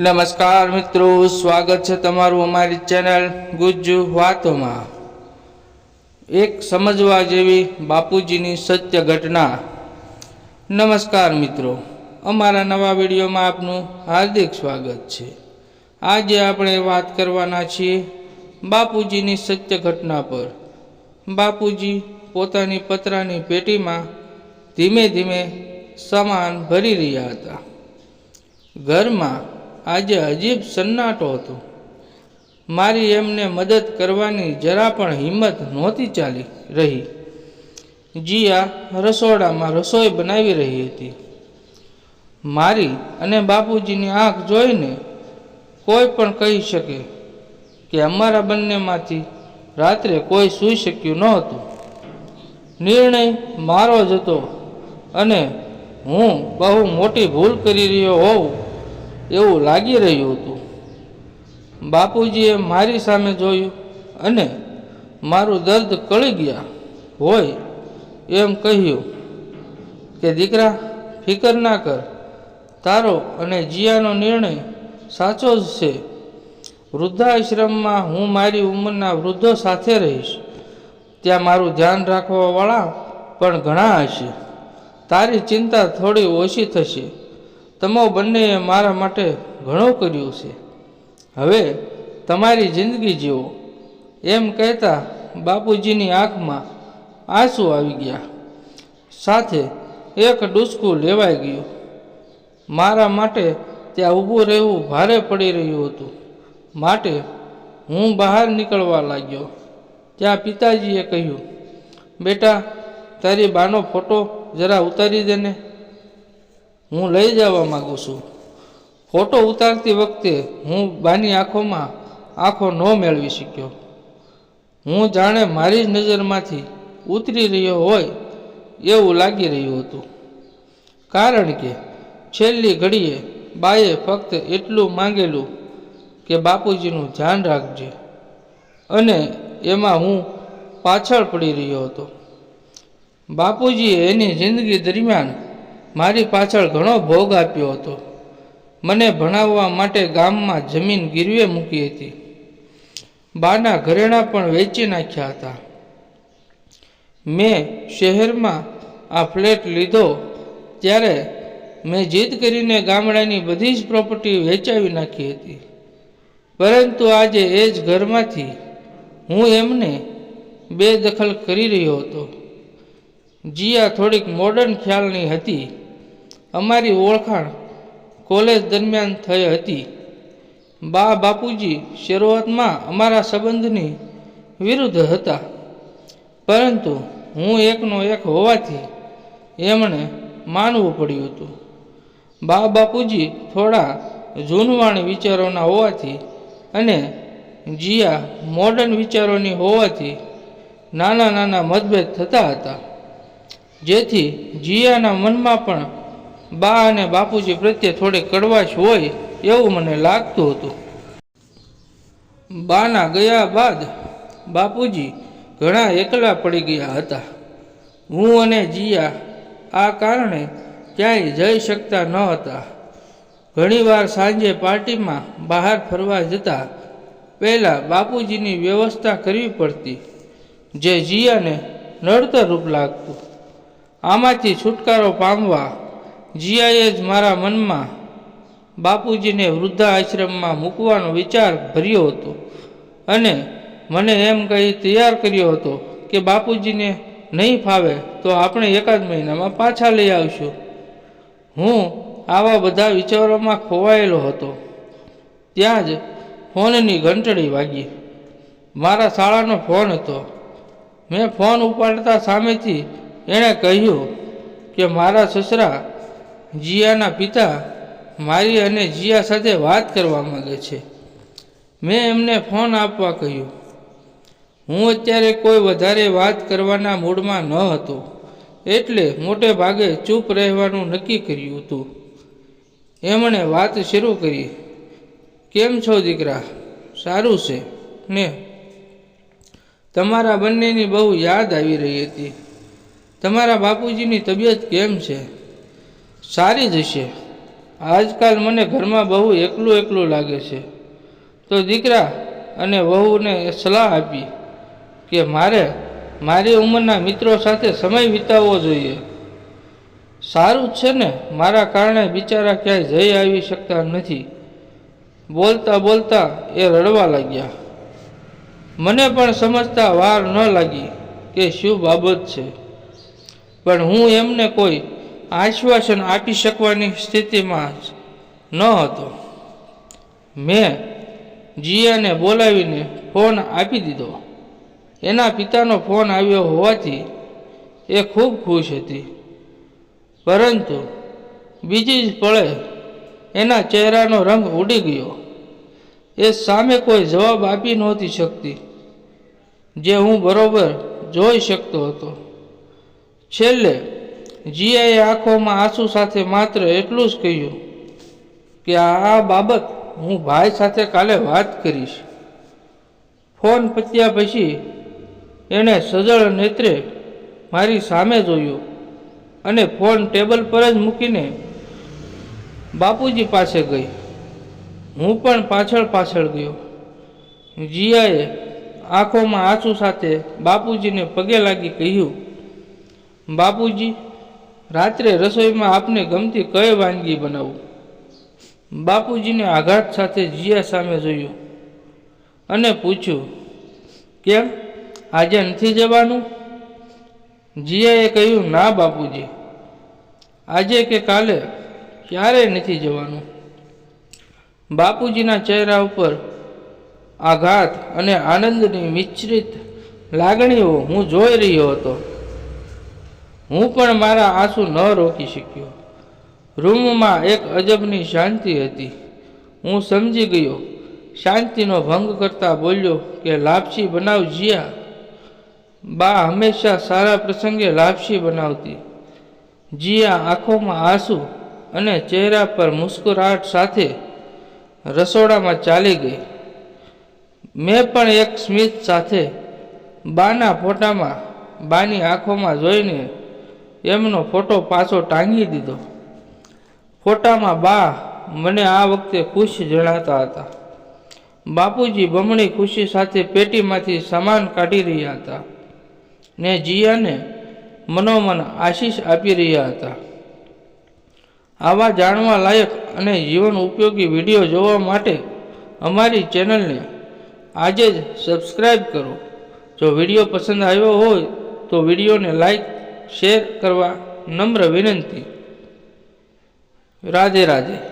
નમસ્કાર મિત્રો, સ્વાગત છે તમારું અમારી ચેનલ ગુજ્જુ વાતોમાં. એક સમજવા જેવી બાપુજીની સત્ય ઘટના. નમસ્કાર મિત્રો, અમારા નવા વિડીયોમાં આપનું હાર્દિક સ્વાગત છે. આજે આપણે વાત કરવાના છીએ બાપુજીની સત્ય ઘટના પર. બાપુજી પોતાની પતરાની પેટીમાં ધીમે ધીમે સામાન ભરી રહ્યા હતા. ઘરમાં આજે અજીબ સન્નાટો હતો. મારી એમને મદદ કરવાની જરા પણ હિંમત નહોતી ચાલી રહી. જીયા રસોડામાં રસોઈ બનાવી રહી હતી. મારી અને બાપુજીની આંખ જોઈને કોઈ પણ કહી શકે કે અમારા બંનેમાંથી રાત્રે કોઈ સૂઈ શક્યું નહોતું. નિર્ણય મારો જ હતો અને હું બહુ મોટી ભૂલ કરી રહ્યો હોઉં એવું લાગી રહ્યું હતું. બાપુજીએ મારી સામે જોયું અને મારું દર્દ કળી ગયા હોય એમ કહ્યું કે, દીકરા, ફિકર ના કર. તારો અને જીયાનો નિર્ણય સાચો જ છે. વૃદ્ધાશ્રમમાં હું મારી ઉંમરના વૃદ્ધો સાથે રહીશ. ત્યાં મારું ધ્યાન રાખવાવાળા પણ ઘણા હશે. તારી ચિંતા થોડી ઓછી થશે. તમે બંનેએ મારા માટે ઘણું કર્યું છે. હવે તમારી જિંદગી જીવો. એમ કહેતા બાપુજીની આંખમાં આંસુ આવી ગયા. સાથે એક ડૂસકું લેવાઈ ગયું. મારા માટે ત્યાં ઊભું રહેવું ભારે પડી રહ્યું હતું. માટે હું બહાર નીકળવા લાગ્યો. ત્યાં પિતાજીએ કહ્યું, બેટા, તારી બાનો ફોટો જરા ઉતારી દે ને. હું લઈ જવા માગું છું. ફોટો ઉતારતી વખતે હું બાની આંખોમાં આંખો ન મેળવી શક્યો. હું જાણે મારી જ નજરમાંથી ઉતરી રહ્યો હોય એવું લાગી રહ્યું હતું. કારણ કે છેલ્લી ઘડીએ બાએ ફક્ત એટલું માંગેલું કે બાપુજીનું ધ્યાન રાખજે. અને એમાં હું પાછળ પડી રહ્યો હતો. બાપુજીએ એની જિંદગી દરમિયાન મારી પાછળ ઘણો ભોગ આપ્યો હતો. મને ભણાવવા માટે ગામમાં જમીન ગીરવે મૂકી હતી. બાના ઘરેણાં પણ વેચી નાખ્યા હતા. મેં શહેરમાં આ ફ્લેટ લીધો ત્યારે મેં જીદ કરીને ગામડાની બધી જ પ્રોપર્ટી વેચાવી નાખી હતી. પરંતુ આજે એ જ ઘરમાંથી હું એમને બેદખલ કરી રહ્યો હતો. જીયા થોડીક મોડર્ન ખ્યાલની હતી. અમારી ઓળખાણ કોલેજ દરમિયાન થઈ હતી. બા બાપુજી શરૂઆતમાં અમારા સંબંધની વિરુદ્ધ હતા. પરંતુ હું એકનો એક હોવાથી એમણે માનવું પડ્યું હતું. બા બાપુજી થોડા જૂનવાણી વિચારોના હોવાથી અને જીયા મોડર્ન વિચારોની હોવાથી નાના નાના મતભેદ થતા હતા. જેથી જીયાના મનમાં પણ બા અને બાપુજી પ્રત્યે થોડી કડવાશ હોય એવું મને લાગતું હતું. બાના ગયા બાદ બાપુજી ઘણા એકલા પડી ગયા હતા. હું અને જીયા આ કારણે ક્યાંય જઈ શકતા ન હતા. ઘણીવાર સાંજે પાર્ટીમાં બહાર ફરવા જતા પહેલાં બાપુજીની વ્યવસ્થા કરવી પડતી, જે જીયાને નડતરરૂપ લાગતું. આમાંથી છુટકારો પામવા જીયાએ જ મારા મનમાં બાપુજીને વૃદ્ધા આશ્રમમાં મૂકવાનો વિચાર ભર્યો હતો. અને મને એમ કહી તૈયાર કર્યો હતો કે બાપુજીને નહીં ફાવે તો આપણે એકાદ મહિનામાં પાછા લઈ આવશું. હું આવા બધા વિચારોમાં ખોવાયેલો હતો. ત્યાં જ ફોનની ઘંટડી વાગી. મારા શાળાનો ફોન હતો. મેં ફોન ઉપાડતા સામેથી એણે કહ્યું કે મારા સસરા જીયાના પિતા મારી અને જીયા સાથે વાત કરવા માગે છે. મેં એમને ફોન આપવા કહ્યું. હું અત્યારે કોઈ વધારે વાત કરવાના મૂડમાં ન હતો, એટલે મોટે ભાગે ચૂપ રહેવાનું નક્કી કર્યું હતું. એમણે વાત શરૂ કરી. કેમ છો દીકરા? સારું છે. ને તમારા બંનેની બહુ યાદ આવી રહી હતી. તમારા બાપુજીની તબિયત કેમ છે? સારી જ હશે. આજકાલ મને ઘરમાં બહુ એકલું એકલું લાગે છે. તો દીકરા અને વહુને સલાહ આપી કે મારે મારી ઉંમરના મિત્રો સાથે સમય વિતાવવો જોઈએ. સારું જ છે ને, મારા કારણે બિચારા ક્યાંય જઈ આવી શકતા નથી. બોલતા બોલતા એ રડવા લાગ્યા. મને પણ સમજતા વાર ન લાગી કે શું બાબત છે. પણ હું એમને કોઈ આશ્વાસન આપી શકવાની સ્થિતિમાં ન હતો. મેં જીયાને બોલાવીને ફોન આપી દીધો. એના પિતાનો ફોન આવ્યો હોવાથી એ ખૂબ ખુશ હતી. પરંતુ બીજી જ પળે એના ચહેરાનો રંગ ઉડી ગયો. એ સામે કોઈ જવાબ આપી નહોતી શકતી, જે હું બરોબર જોઈ શકતો હતો. છેલ્લે જીયાએ આંખોમાં આંસુ સાથે માત્ર એટલું જ કહ્યું કે આ બાબત હું ભાઈ સાથે કાલે વાત કરીશ. ફોન પત્યા પછી એણે સજળ નેત્રે મારી સામે જોયું અને ફોન ટેબલ પર જ મૂકીને બાપુજી પાસે ગઈ. હું પણ પાછળ પાછળ ગયો. જીયાએ આંખોમાં આંસુ સાથે બાપુજીને પગે લાગી કહ્યું, બાપુજી રાત્રે રસોઈમાં આપને ગમતી કઈ વાનગી બનાવું? બાપુજીને આઘાત સાથે જીયા સામે જોયું અને પૂછ્યું, કેમ? આજે નથી જવાનું? જીયાએ કહ્યું, ના બાપુજી, આજે કે કાલે ક્યારેય નથી જવાનું? બાપુજીના ચહેરા ઉપર આઘાત અને આનંદની મિશ્રિત લાગણીઓ હું જોઈ રહ્યો હતો. હું પણ મારા આંસુ ન રોકી શક્યો. રૂમમાં એક અજબની શાંતિ હતી. હું સમજી ગયો. શાંતિનો ભંગ કરતા બોલ્યો કે લાપસી બનાવ જીયા. બા હંમેશા સારા પ્રસંગે લાપસી બનાવતી. જીયા આંખોમાં આંસુ અને ચહેરા પર મુસ્કુરાહટ સાથે રસોડામાં ચાલી ગઈ. મેં પણ એક સ્મિત સાથે બાના ફોટામાં બાની આંખોમાં જોઈને એમનો ફોટો પાછો ટાંગી દીધો. ફોટામાં બા મને આ વખતે ખુશ જણાતા હતા. બાપુજી બમણી ખુશી સાથે પેટીમાંથી સામાન કાઢી રહ્યા હતા ને જીયાને મનોમન આશીષ આપી રહ્યા હતા. આવા જાણવા લાયક અને જીવન ઉપયોગી વીડિયો જોવા માટે અમારી ચેનલને આજે જ સબસ્ક્રાઈબ કરો. જો વીડિયો પસંદ આવ્યો હોય તો વિડીયોને લાઈક શેર કરવા નમ્ર વિનંતી. રાધે રાધે.